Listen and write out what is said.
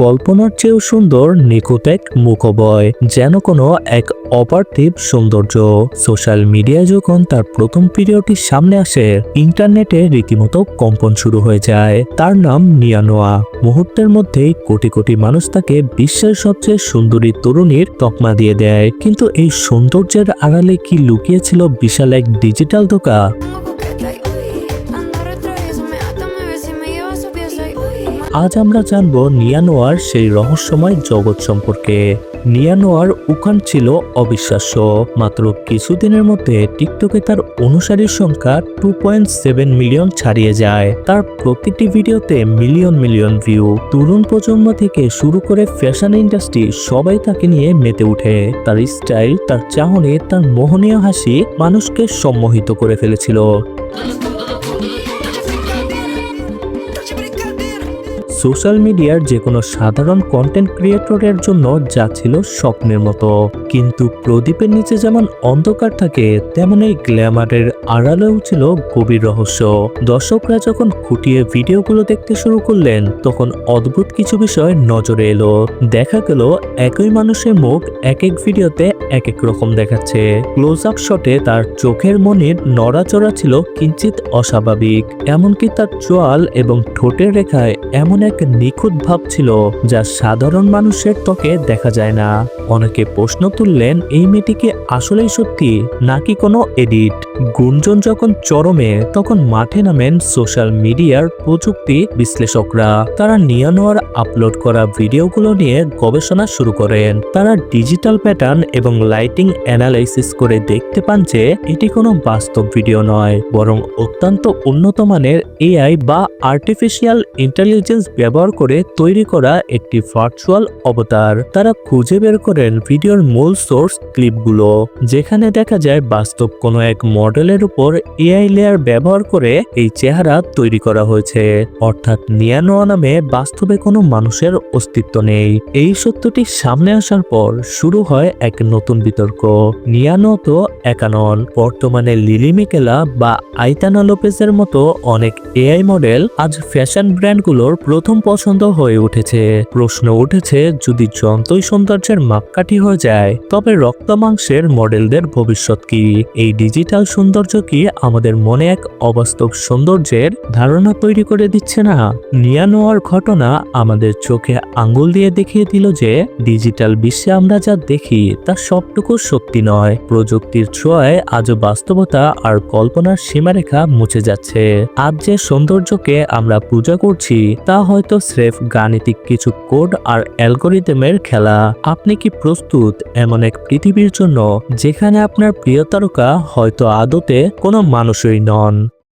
কল্পনার চেয়েও সুন্দর নিখুঁত এক মুখবয় যেন কোনো এক অপার্থিব সৌন্দর্য। সোশ্যাল মিডিয়ায় যখন তার প্রথম ভিডিওটি সামনে আসে, ইন্টারনেটে রীতিমতো কম্পন শুরু হয়ে যায়। তার নাম নিয়ানোয়া। মুহূর্তের মধ্যেই কোটি কোটি মানুষ তাকে বিশ্বের সবচেয়ে সুন্দরী তরুণীর তকমা দিয়ে দেয়। কিন্তু এই সৌন্দর্যের আড়ালে কি লুকিয়েছিল বিশাল এক ডিজিটাল ধোকা? আজ আমরা জানব নিয়ানোয়ার সেই রহস্যময় জগৎ সম্পর্কে। নিয়ানোয়ার উখান ছিল অবিশ্বাস্য, মাত্র কিছুদিনের মধ্যে টিকটকে তার অনুসারীর সংখ্যা টু পয়েন্ট সেভেন মিলিয়ন ছাড়িয়ে যায়। তার প্রতিটি ভিডিওতে মিলিয়ন মিলিয়ন ভিউ তরুণ প্রজন্ম থেকে শুরু করে ফ্যাশন ইন্ডাস্ট্রি সবাই তাকে নিয়ে মেতে ওঠে তার স্টাইল তার চাহনি, তার মোহনীয় হাসি মানুষকে সম্মোহিত করে ফেলেছিল। সোশ্যাল মিডিয়ার যে কোনো সাধারণ কন্টেন্ট ক্রিয়েটরের জন্য যা ছিল স্বপ্নের মতো। কিন্তু প্রদীপের নিচে যেমন অন্ধকার থাকে তেমন এই গ্ল্যামারের আড়ালেও ছিল গভীর রহস্য। দর্শকরা যখন খুঁটিয়ে ভিডিওগুলো দেখতে শুরু করলেন, তখন অদ্ভুত কিছু বিষয় নজরে এলো। দেখা গেল, একই মানুষের মুখ এক এক ভিডিওতে এক এক রকম দেখাচ্ছে। ক্লোজ আপ শটে তার চোখের মনির নড়াচড়া ছিল কিঞ্চিত অস্বাভাবিক। এমনকি তার চোয়াল এবং ঠোঁটের রেখায় এমন এক নিখুঁত ভাব ছিল যা সাধারণ মানুষের ত্বকে দেখা যায় না। অনেকে প্রশ্ন তুললেন, এই মেয়েটিকে আসলেই সত্যি নাকি কোনো এডিট? গুঞ্জন যখন চরমে, তখন মাঠে নামেন সোশ্যাল মিডিয়ার প্রযুক্তি বিশ্লেষকরা। তারা নিয়ানোয়ার আপলোড করা ভিডিওগুলো নিয়ে গবেষণা শুরু করেন। তারা ডিজিটাল প্যাটার্ন এবং লাইটিং অ্যানালাইসিস করে দেখতে পান যে, এটি কোনো বাস্তব ভিডিও নয়, বরং অত্যন্ত উন্নত মানের এআই বা আর্টিফিশিয়াল ইন্টেলিজেন্স ব্যবহার করে তৈরি করা একটি ভার্চুয়াল অবতার তারা খুঁজে বের করেন ভিডিওর মূল সোর্স ক্লিপগুলো যেখানে দেখা যায় বাস্তব কোনো এক মডেলের উপর এআই লেয়ার ব্যবহার করে এই চেহারা তৈরি করা হয়েছে। অর্থাৎ নিয়ানোয়া নামে বাস্তবে কোনো মানুষের অস্তিত্ব নেই। এই সত্যটি সামনে আসার পর শুরু হয় এক নতুন বিতর্ক। নিয়ানো তো একা নন বর্তমানে লিলি মিকেলা বা আইতানা লোপেজের মতো অনেক এআই মডেল আজ ফ্যাশন ব্র্যান্ডগুলোর প্রথম পছন্দ হয়ে উঠেছে। প্রশ্ন উঠেছে, যদি যন্ত্রই সৌন্দর্যের মাপকাঠি হয়ে যায়, তবে রক্ত মাংসের মডেলদের ভবিষ্যৎ কি? এই ডিজিটাল সৌন্দর্য কি আমাদের মনে এক অবাস্তব সৌন্দর্যের ধারণা তৈরি করে দিচ্ছে না। নিয়ানোয়ার ঘটনা আমাদের চোখে আঙ্গুল দিয়ে দেখিয়ে দিল যে ডিজিটাল বিশ্বে আমরা যা দেখি তা সবটুকু সত্যি নয়। প্রযুক্তির ছোঁয়ায় আজও বাস্তবতা আর কল্পনার সীমারেখা মুছে যাচ্ছে। আজ যে সৌন্দর্যকে আমরা পূজা করছি, তা হয়তো স্রেফ গাণিতিক কিছু কোড আর অ্যালগোরিদমের খেলা। আপনি কি প্রস্তুত এমন এক পৃথিবীর জন্য, যেখানে আপনার প্রিয় তারকা হয়তো আদতে কোনো মানুষই নন।